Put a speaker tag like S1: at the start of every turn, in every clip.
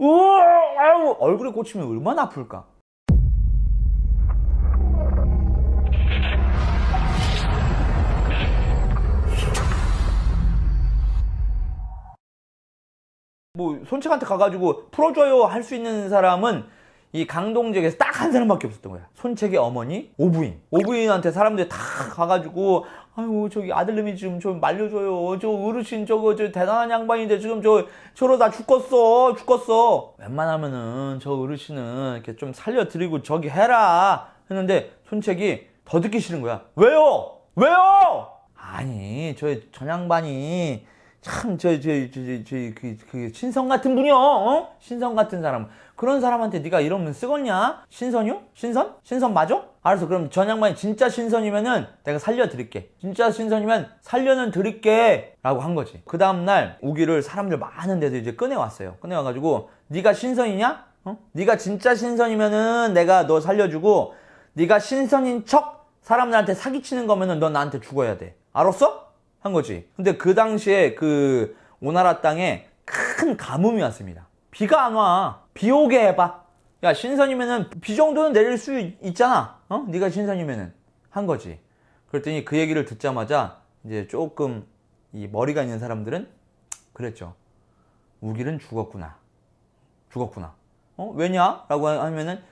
S1: 아유, 얼굴에 꽂히면 얼마나 아플까? 뭐 손책한테 가가지고 풀어줘요 할 수 있는 사람은 이 강동 지역에서 딱 한 사람밖에 없었던 거야. 손책의 어머니, 오부인. 오부인한테 사람들이 다 가가지고 아유 저기 아들님이 지금 좀 말려줘요. 저 어르신 저거 저 대단한 양반인데 지금 저 저러다 죽겠어, 죽겠어. 웬만하면은 저 어르신은 이렇게 좀 살려드리고 저기 해라 했는데 손책이 더 듣기 싫은 거야. 왜요? 왜요? 아니 저저 양반이 참저저 저 저 그 그 신성 같은 분이요. 어? 신성 같은 사람. 그런 사람한테 네가 이러면 쓰겄냐? 신선요? 신선? 신선 맞아? 알았어. 그럼 전 양반이 진짜 신선이면은 내가 살려드릴게. 진짜 신선이면 살려는 드릴게. 라고 한 거지. 그 다음날 우기를 사람들 많은 데서 이제 꺼내왔어요. 꺼내와가지고 네가 신선이냐? 어? 네가 진짜 신선이면은 내가 너 살려주고 네가 신선인 척 사람들한테 사기치는 거면은 너 나한테 죽어야 돼. 알았어? 한 거지. 근데 그 당시에 그 오나라 땅에 큰 가뭄이 왔습니다. 비가 안 와. 비 오게 해봐. 야 신선이면은 비 정도는 내릴 수 있잖아. 어? 네가 신선이면은 한 거지. 그랬더니 그 얘기를 듣자마자 이제 조금 이 머리가 있는 사람들은 그랬죠. 우길은 죽었구나. 죽었구나. 어? 왜냐? 라고 하면은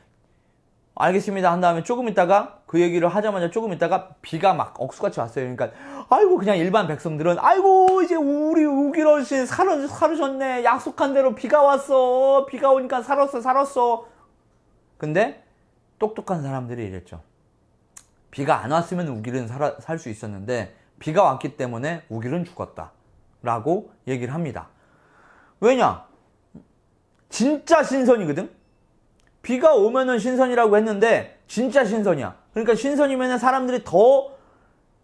S1: 알겠습니다 한 다음에 조금 있다가 그 얘기를 하자마자 조금 있다가 비가 막 억수같이 왔어요. 그러니까 아이고 그냥 일반 백성들은 아이고 이제 우리 우기러신 살아 살으셨네. 약속한 대로 비가 왔어. 비가 오니까 살았어 살았어. 근데 똑똑한 사람들이 이랬죠. 비가 안 왔으면 우길은 살 수 있었는데 비가 왔기 때문에 우길은 죽었다. 라고 얘기를 합니다. 왜냐? 진짜 신선이거든? 비가 오면은 신선이라고 했는데 진짜 신선이야. 그러니까 신선이면은 사람들이 더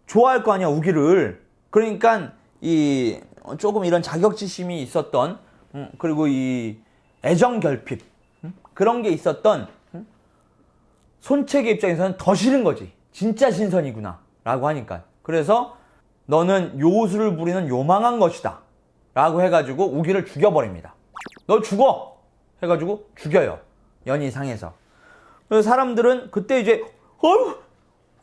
S1: 좋아할 거 아니야 우기를. 그러니까 이 조금 이런 자격지심이 있었던 음, 그리고 이 애정 결핍 음, 그런 게 있었던 음, 손책의 입장에서는 더 싫은 거지. 진짜 신선이구나라고 하니까. 그래서 너는 요술을 부리는 요망한 것이다. 라고 해가지고 우기를 죽여버립니다. 너 죽어! 해가지고 죽여요. 연희상에서. 그래서 사람들은 그때 이제, 어휴,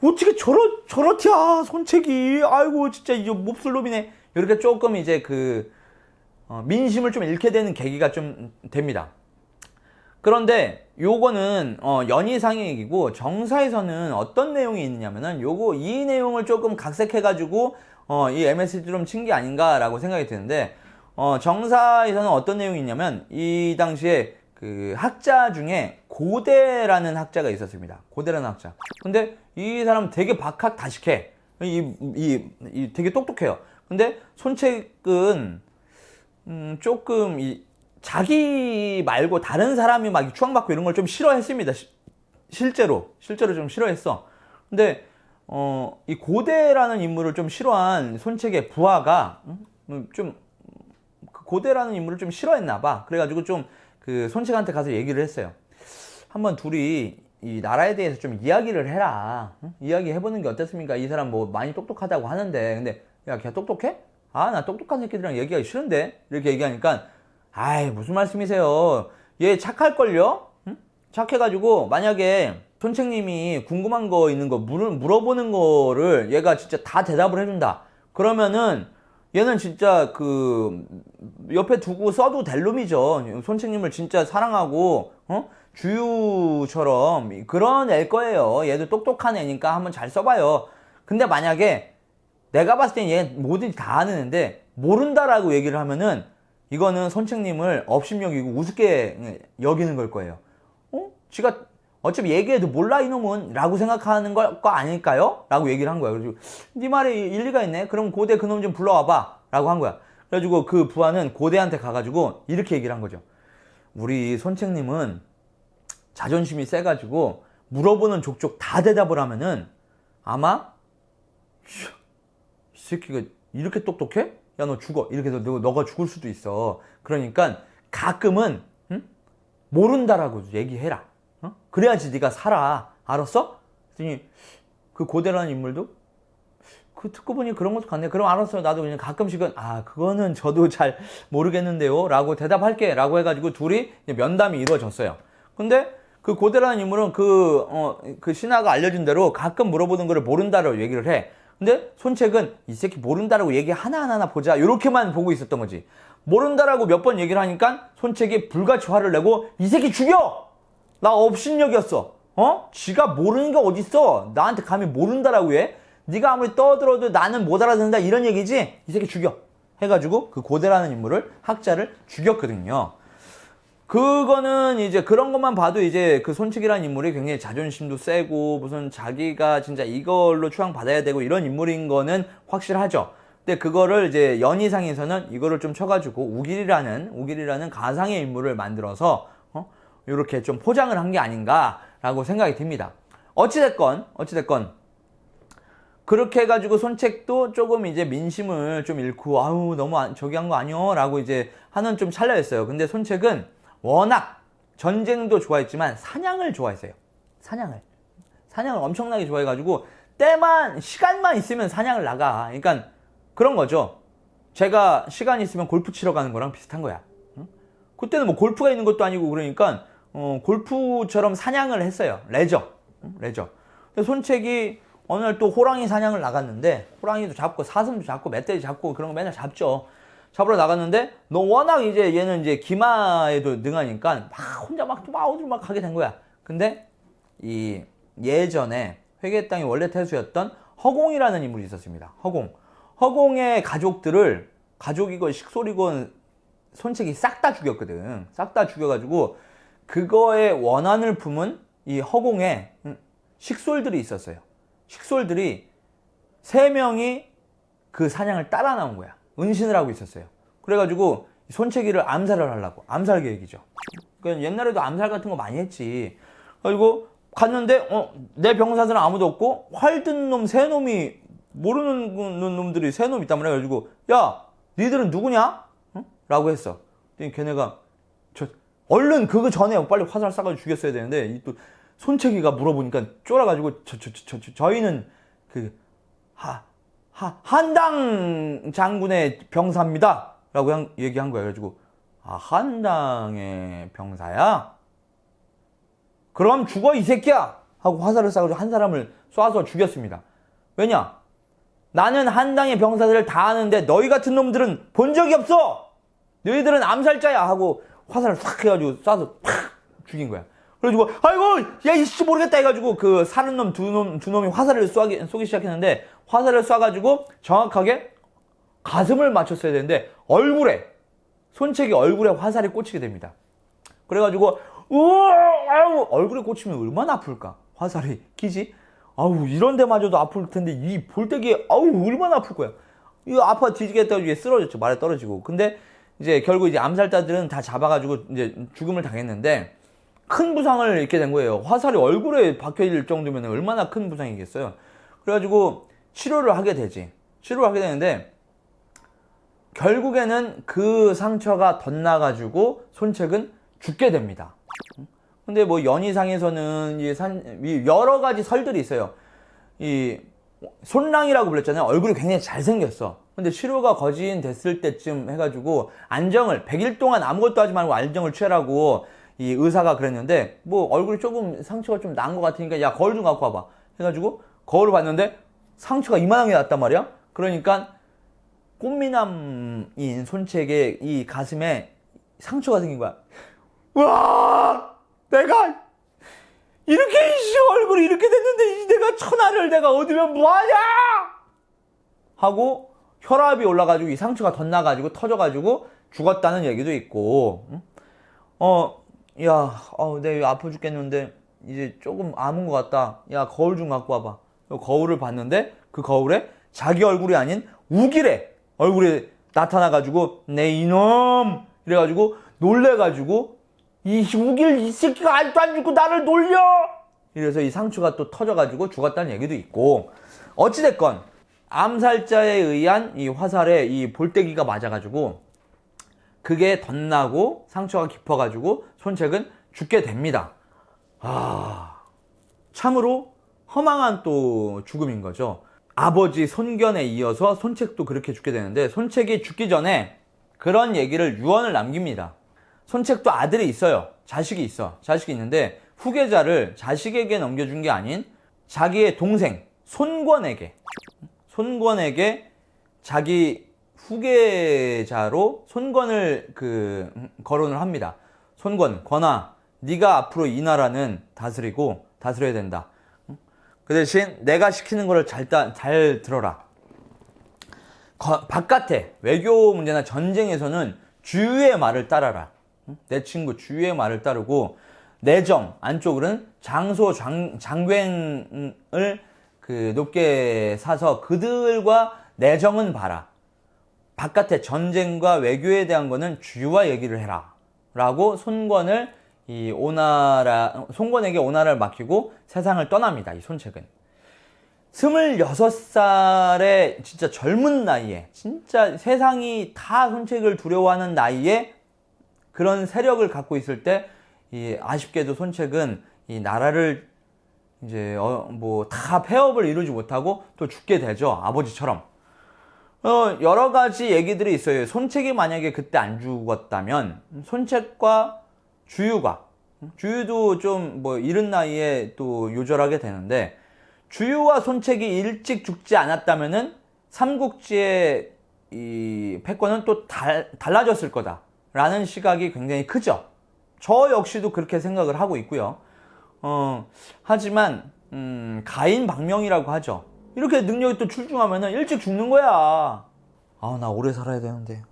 S1: 어떻게 저렇, 저렇냐, 손책이. 아이고, 진짜 이 몹쓸 놈이네. 이렇게 조금 이제 그, 어, 민심을 좀 잃게 되는 계기가 좀 됩니다. 그런데 요거는 어, 연희상의 얘기고 정사에서는 어떤 내용이 있느냐면은 요거 이 내용을 조금 각색해가지고 어, 이 MSG 좀친 게 아닌가라고 생각이 드는데 어, 정사에서는 어떤 내용이 있냐면 이 당시에 그 학자 중에 고대라는 학자가 있었습니다. 고대라는 학자. 근데 이 사람 되게 박학 다식해. 이, 이, 이 되게 똑똑해요. 근데 손책은 음, 조금 이 자기 말고 다른 사람이 막 추앙받고 이런 걸 좀 싫어했습니다. 시, 실제로 실제로 좀 싫어했어. 근데 어, 이 고대라는 인물을 좀 싫어한 손책의 부하가 음, 좀 고대라는 인물을 좀 싫어했나 봐. 그래가지고 좀 그 손책한테 가서 얘기를 했어요. 한번 둘이 이 나라에 대해서 좀 이야기를 해라. 응? 이야기 해보는 게 어떻습니까? 이 사람 뭐 많이 똑똑하다고 하는데, 근데 야, 걔 똑똑해? 아, 나 똑똑한 새끼들이랑 얘기하기 싫은데? 이렇게 얘기하니까, 아이, 무슨 말씀이세요? 얘 착할걸요? 응? 착해가지고, 만약에 손책님이 궁금한 거 있는 거 물, 물어보는 거를 얘가 진짜 다 대답을 해준다. 그러면은, 얘는 진짜 그 옆에 두고 써도 될 놈이죠. 손책님을 진짜 사랑하고 어? 주유처럼 그런 애일 거예요. 얘도 똑똑한 애니까 한번 잘 써봐요. 근데 만약에 내가 봤을 땐 얘 뭐든지 다 아는 애인데 모른다라고 얘기를 하면은 이거는 손책님을 업심여기고 우습게 여기는 걸 거예요. 어? 지가 어차피 얘기해도 몰라 이놈은 라고 생각하는 거 아닐까요? 라고 얘기를 한 거야. 그래가지고 네 말에 일리가 있네. 그럼 고대 그놈 좀 불러와봐. 라고 한 거야. 그래가지고 그 부하는 고대한테 가가지고 이렇게 얘기를 한 거죠. 우리 손책님은 자존심이 세가지고 물어보는 족족 다 대답을 하면은 아마 이 새끼가 이렇게 똑똑해? 야 너 죽어. 이렇게 해서 너, 너가 죽을 수도 있어. 그러니까 가끔은 응? 모른다라고 얘기해라. 어? 그래야지 네가 살아. 알았어? 그랬더니 그 고대라는 인물도 그 듣고 보니 그런 것도 같네. 그럼 알았어요. 나도 그냥 가끔씩은 아 그거는 저도 잘 모르겠는데요라고 대답할게라고 해가지고 둘이 면담이 이루어졌어요. 근데 그 고대라는 인물은 그, 어, 그 신하가 알려준 대로 가끔 물어보는 거를 모른다라고 얘기를 해. 근데 손책은 이 새끼 모른다라고 얘기 하나하나 보자. 이렇게만 보고 있었던 거지. 모른다라고 몇 번 얘기를 하니까 손책이 불같이 화를 내고 이 새끼 죽여! 나 업신여기였어. 어? 지가 모르는 게 어딨어? 나한테 감히 모른다라고 해? 네가 아무리 떠들어도 나는 못 알아듣는다 이런 얘기지? 이 새끼 죽여. 해가지고 그 고대라는 인물을 학자를 죽였거든요. 그거는 이제 그런 것만 봐도 이제 그 손칙이라는 인물이 굉장히 자존심도 세고 무슨 자기가 진짜 이걸로 추앙받아야 되고 이런 인물인 거는 확실하죠. 근데 그거를 이제 연희상에서는 이거를 좀 쳐가지고 우길이라는 우길이라는 가상의 인물을 만들어서 어? 이렇게 좀 포장을 한 게 아닌가라고 생각이 듭니다. 어찌됐건 어찌됐건 그렇게 해가지고 손책도 조금 이제 민심을 좀 잃고 아우 너무 안- 저기 한 거 아니요 라고 이제 하는 좀 찰나였어요. 근데 손책은 워낙 전쟁도 좋아했지만 사냥을 좋아했어요. 사냥을. 사냥을 엄청나게 좋아해가지고 때만 시간만 있으면 사냥을 나가. 그러니까 그런 거죠. 제가 시간 있으면 골프 치러 가는 거랑 비슷한 거야. 응? 그때는 뭐 골프가 있는 것도 아니고 그러니까 어, 골프처럼 사냥을 했어요. 레저. 응? 레저. 근데 손책이 어느 날 또 호랑이 사냥을 나갔는데 호랑이도 잡고 사슴도 잡고 멧돼지 잡고 그런 거 맨날 잡죠. 잡으러 나갔는데 너 워낙 이제 얘는 이제 기마에도 능하니까 막 혼자 막막 어디로 막 가게 된 거야. 근데 이 예전에 회계 땅의 원래 태수였던 허공이라는 인물이 있었습니다. 허공. 허공의 가족들을 가족이건 식솔이건 손책이 싹 다 죽였거든. 싹 다 죽여가지고 그거에 원한을 품은 이 허공에 음, 식솔들이 있었어요. 식솔들이 세 명이 그 사냥을 따라 나온 거야. 은신을 하고 있었어요. 그래가지고 손채기를 암살을 하려고 암살 계획이죠. 그러니까 옛날에도 암살 같은 거 많이 했지. 그리고 갔는데 어, 내 병사들은 아무도 없고 활 든 놈 세 놈이 모르는 놈들이 세 놈 있단 말이야. 그래가지고 야 니들은 누구냐? 응? 라고 했어. 걔네가 저 얼른 그거 전에 빨리 화살 쏴가지고 죽였어야 되는데 이 또 손채기가 물어보니까 쫄아가지고 저 저 저 저, 저희는 그 하, 하, 한당 장군의 병사입니다. 라고 한- 얘기한 거야. 그래가지고, 아, 한당의 병사야? 그럼 죽어, 이 새끼야! 하고 화살을 쏴가지고 한 사람을 쏴서 죽였습니다. 왜냐? 나는 한당의 병사들을 다 아는데 너희 같은 놈들은 본 적이 없어! 너희들은 암살자야! 하고 화살을 싹 해가지고 쏴서 팍! 죽인 거야. 그래가지고, 아이고! 야, 이씨 모르겠다! 해가지고 그 사는 놈 두 놈, 두 놈이 화살을 쏘기, 쏘기 시작했는데 화살을 쏴가지고 정확하게 가슴을 맞췄어야 되는데 얼굴에, 손책이 얼굴에 화살이 꽂히게 됩니다. 그래가지고 우와 얼굴에 꽂히면 얼마나 아플까 화살이 끼지 아우 이런 데마저도 아플 텐데 이 볼때기 아우 얼마나 아플 거야 이거 아파 뒤지겠다 위에 쓰러졌죠 말에 떨어지고 근데 이제 결국 이제 암살자들은 다 잡아가지고 이제 죽음을 당했는데 큰 부상을 입게 된 거예요 화살이 얼굴에 박혀질 정도면 얼마나 큰 부상이겠어요 그래가지고 치료를 하게 되지 치료를 하게 되는데 결국에는 그 상처가 덧나가지고 손책은 죽게 됩니다. 근데 뭐 연희상에서는 이 산, 이 여러 가지 설들이 있어요. 이 손랑이라고 불렸잖아요. 얼굴이 굉장히 잘생겼어. 근데 치료가 거진 됐을 때쯤 해가지고 안정을 100일 동안 아무것도 하지 말고 안정을 취하라고 이 의사가 그랬는데 뭐 얼굴이 조금 상처가 좀 난 것 같으니까 야 거울 좀 갖고 와봐 해가지고 거울을 봤는데 상처가 이만하게 났단 말이야. 그러니까 꽃미남인 손책의 이 가슴에 상처가 생긴 거야. 와, 내가 이렇게 이씨 얼굴이 이렇게 됐는데 이 내가 천하를 내가 얻으면 뭐하냐? 하고 혈압이 올라가지고 이 상처가 덧나가지고 터져가지고 죽었다는 얘기도 있고, 응? 어, 야, 어, 내 아파 죽겠는데 이제 조금 아문 것 같다. 야, 거울 좀 갖고 와봐. 거울을 봤는데 그 거울에 자기 얼굴이 아닌 우길의 얼굴이 나타나가지고 내 이놈 이래가지고 놀래가지고 이 우길 이 새끼가 아직도 안 죽고 나를 놀려 이래서 이 상처가 또 터져가지고 죽었다는 얘기도 있고 어찌됐건 암살자에 의한 이 화살에 이 볼때기가 맞아가지고 그게 덧나고 상처가 깊어가지고 손책은 죽게 됩니다. 아 참으로 허망한 또 죽음인 거죠. 아버지 손견에 이어서 손책도 그렇게 죽게 되는데 손책이 죽기 전에 그런 얘기를 유언을 남깁니다. 손책도 아들이 있어요. 자식이 있어. 자식이 있는데 후계자를 자식에게 넘겨준 게 아닌 자기의 동생 손권에게 손권에게 자기 후계자로 손권을 그 음, 거론을 합니다. 손권, 권아, 네가 앞으로 이 나라는 다스리고 다스려야 된다. 그 대신 내가 시키는 거를 잘, 따, 잘 들어라. 거- 바깥에 외교 문제나 전쟁에서는 주유의 말을 따라라. 응? 내 친구 주유의 말을 따르고 내정 안쪽으로는 장소 장, 장관을 그 높게 사서 그들과 내정은 봐라. 바깥에 전쟁과 외교에 대한 거는 주유와 얘기를 해라. 라고 손권을 이 오나라, 손권에게 오나라를 맡기고 세상을 떠납니다. 이 손책은. 26살의 진짜 젊은 나이에, 진짜 세상이 다 손책을 두려워하는 나이에 그런 세력을 갖고 있을 때, 이 아쉽게도 손책은 이 나라를 이제 어, 뭐다 폐업을 이루지 못하고 또 죽게 되죠. 아버지처럼. 어, 여러 가지 얘기들이 있어요. 손책이 만약에 그때 안 죽었다면, 손책과 주유가, 주유도 좀 뭐 이른 나이에 또 요절하게 되는데, 주유와 손책이 일찍 죽지 않았다면은, 삼국지의 이 패권은 또 달, 달라졌을 거다. 라는 시각이 굉장히 크죠. 저 역시도 그렇게 생각을 하고 있고요. 어, 하지만, 음, 가인 박명이라고 하죠. 이렇게 능력이 또 출중하면은 일찍 죽는 거야. 아, 나 오래 살아야 되는데.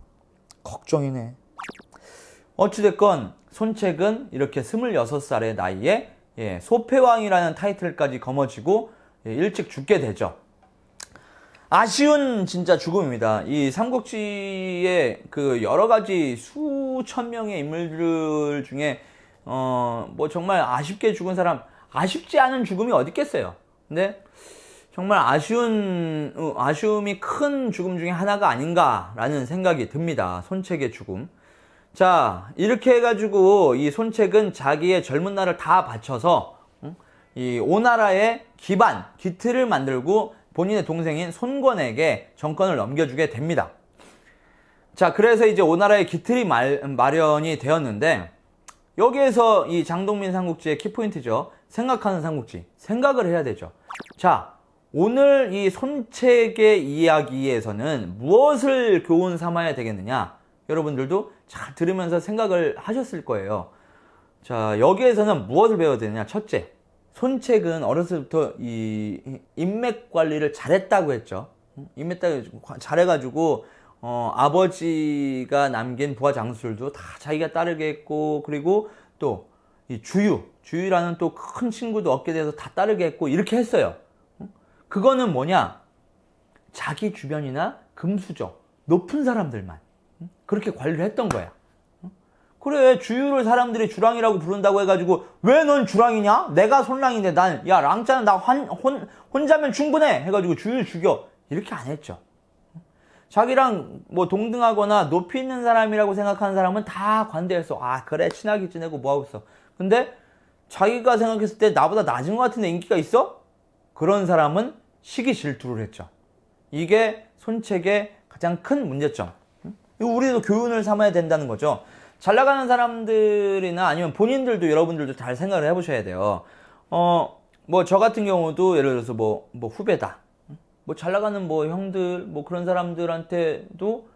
S1: 걱정이네. 어찌됐건, 손책은 이렇게 26살의 나이에 예, 소패왕이라는 타이틀까지 거머쥐고 예, 일찍 죽게 되죠. 아쉬운 진짜 죽음입니다. 이 삼국지의 그 여러 가지 수천 명의 인물들 중에 어 뭐 정말 아쉽게 죽은 사람 아쉽지 않은 죽음이 어디 있겠어요. 근데 정말 아쉬운 어, 아쉬움이 큰 죽음 중에 하나가 아닌가라는 생각이 듭니다. 손책의 죽음. 자 이렇게 해가지고 이 손책은 자기의 젊은 날을 다 바쳐서 응? 이 오나라의 기반 기틀을 만들고 본인의 동생인 손권에게 정권을 넘겨주게 됩니다. 자 그래서 이제 오나라의 기틀이 말, 마련이 되었는데 여기에서 이 장동민 삼국지의 키포인트죠. 생각하는 삼국지. 생각을 해야 되죠. 자, 오늘 이 손책의 이야기에서는 무엇을 교훈 삼아야 되겠느냐? 여러분들도 잘 들으면서 생각을 하셨을 거예요. 자, 여기에서는 무엇을 배워야 되느냐? 첫째, 손책은 어렸을 때부터 이 인맥 관리를 잘했다고 했죠. 인맥 관리 잘해가지고 어, 아버지가 남긴 부하 장수들도 다 자기가 따르게 했고, 그리고 또, 이 주유, 주유라는 또 큰 친구도 얻게 돼서 다 따르게 했고, 이렇게 했어요. 그거는 뭐냐? 자기 주변이나 금수저, 높은 사람들만. 그렇게 관리를 했던 거야. 그래, 주유를 사람들이 주랑이라고 부른다고 해가지고, 왜 넌 주랑이냐? 내가 손랑인데 난, 야, 랑자는 나 혼, 혼, 혼자면 충분해! 해가지고 주유 죽여. 이렇게 안 했죠. 자기랑 뭐 동등하거나 높이 있는 사람이라고 생각하는 사람은 다 관대했어. 아, 그래, 친하게 지내고 뭐하고 있어. 근데 자기가 생각했을 때 나보다 낮은 것 같은데 인기가 있어? 그런 사람은 시기 질투를 했죠. 이게 손책의 가장 큰 문제점. 우리도 교훈을 삼아야 된다는 거죠. 잘 나가는 사람들이나 아니면 본인들도 여러분들도 잘 생각을 해보셔야 돼요. 어, 뭐 저 같은 경우도 예를 들어서 뭐, 뭐 후배다. 뭐 잘 나가는 뭐 형들 뭐 그런 사람들한테도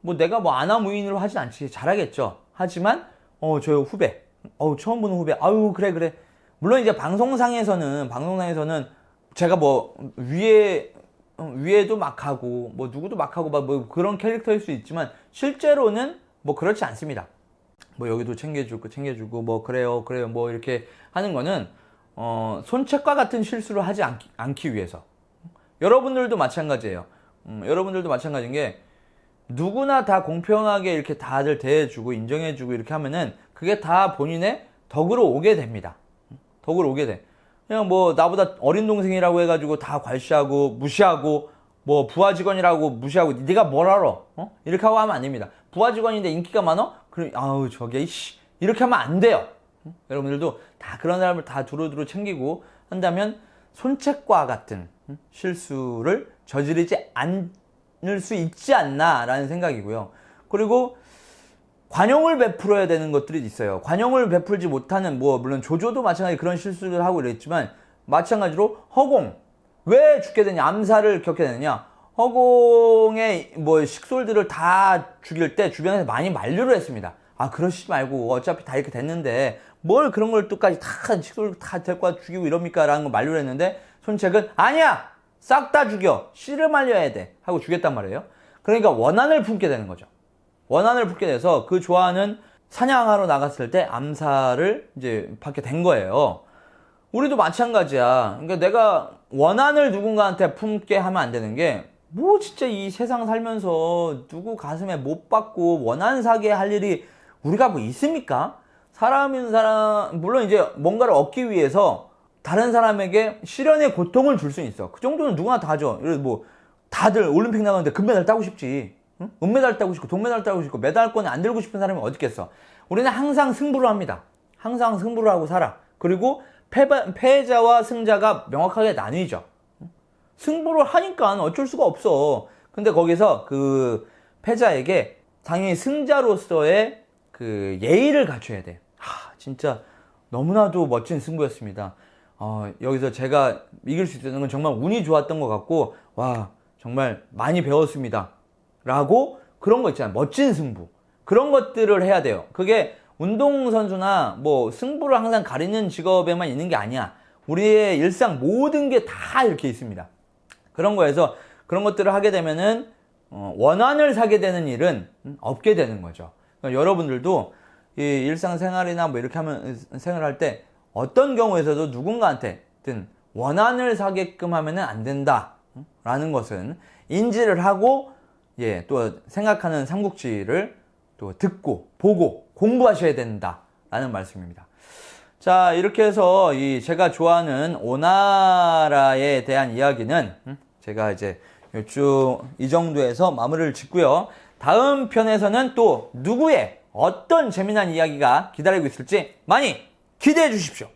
S1: 뭐 내가 뭐 아나무인으로 하진 않지 잘하겠죠. 하지만 어 저 후배, 어 처음 보는 후배, 아유 그래 그래. 물론 이제 방송상에서는 방송상에서는 제가 뭐 위에 어, 위에도 막 하고 뭐 누구도 막 하고 막 뭐 그런 캐릭터일 수 있지만 실제로는 뭐 그렇지 않습니다. 뭐 여기도 챙겨주고 챙겨주고 뭐 그래요 그래요 뭐 이렇게 하는 거는 어 손책과 같은 실수를 하지 않기, 않기 위해서 여러분들도 마찬가지예요. 음, 여러분들도 마찬가지인 게 누구나 다 공평하게 이렇게 다들 대해주고 인정해주고 이렇게 하면은 그게 다 본인의 덕으로 오게 됩니다. 덕으로 오게 돼. 그냥 뭐 나보다 어린 동생이라고 해가지고 다 괄시하고 무시하고 뭐 부하 직원이라고 무시하고 네가 뭘 알아? 어? 이렇게 하고 하면 안 됩니다. 부하 직원인데 인기가 많어? 그럼 아우 저게 이씨 이렇게 하면 안 돼요. 여러분들도 다 그런 사람을 다 두루두루 챙기고 한다면 손책과 같은 음? 실수를 저지르지 않을 수 있지 않나라는 생각이고요. 그리고 관용을 베풀어야 되는 것들이 있어요. 관용을 베풀지 못하는 뭐 물론 조조도 마찬가지 그런 실수를 하고 이랬지만 마찬가지로 허공 왜 죽게 되냐 암살을 겪게 되느냐 허공의 뭐 식솔들을 다 죽일 때 주변에서 많이 만류를 했습니다. 아 그러시지 말고 어차피 다 이렇게 됐는데 뭘 그런 걸 또까지 다 식솔 다 데리고 와 죽이고 이럽니까 라는 거 만류를 했는데 손책은 아니야 싹 다 죽여 씨를 말려야 돼 하고 죽였단 말이에요. 그러니까 원한을 품게 되는 거죠. 원한을 품게 돼서 그 좋아하는 사냥하러 나갔을 때 암살을 이제 받게 된 거예요. 우리도 마찬가지야. 그러니까 내가 원한을 누군가한테 품게 하면 안 되는 게, 뭐 진짜 이 세상 살면서 누구 가슴에 못 받고 원한 사게 할 일이 우리가 뭐 있습니까? 사람인 사람, 물론 이제 뭔가를 얻기 위해서 다른 사람에게 실현의 고통을 줄 수 있어. 그 정도는 누구나 다 하죠. 예를 뭐, 다들 올림픽 나가는데 금메달 따고 싶지. 응? 은메달 따고 싶고, 동메달 따고 싶고, 메달권을 안 들고 싶은 사람이 어디 있겠어. 우리는 항상 승부를 합니다. 항상 승부를 하고 살아. 그리고 패바, 패자와 승자가 명확하게 나뉘죠. 승부를 하니까 어쩔 수가 없어. 근데 거기서 그 패자에게 당연히 승자로서의 그 예의를 갖춰야 돼. 하, 진짜 너무나도 멋진 승부였습니다. 어, 여기서 제가 이길 수 있었던 건 정말 운이 좋았던 것 같고, 와, 정말 많이 배웠습니다. 라고 그런 거 있잖아요. 멋진 승부. 그런 것들을 해야 돼요. 그게 운동선수나 뭐 승부를 항상 가리는 직업에만 있는 게 아니야. 우리의 일상 모든 게 다 이렇게 있습니다. 그런 거에서 그런 것들을 하게 되면은 어, 원한을 사게 되는 일은 없게 되는 거죠. 그러니까 여러분들도 이 일상생활이나 뭐 이렇게 하면 생활할 때 어떤 경우에서도 누군가한테든 원한을 사게끔 하면은 안 된다라는 것은 인지를 하고 예, 또 생각하는 삼국지를 또 듣고 보고 공부하셔야 된다라는 말씀입니다. 자, 이렇게 해서 이 제가 좋아하는 오나라에 대한 이야기는 음, 제가 이제 요즘 이 정도에서 마무리를 짓고요. 다음 편에서는 또 누구의 어떤 재미난 이야기가 기다리고 있을지 많이 기대해 주십시오.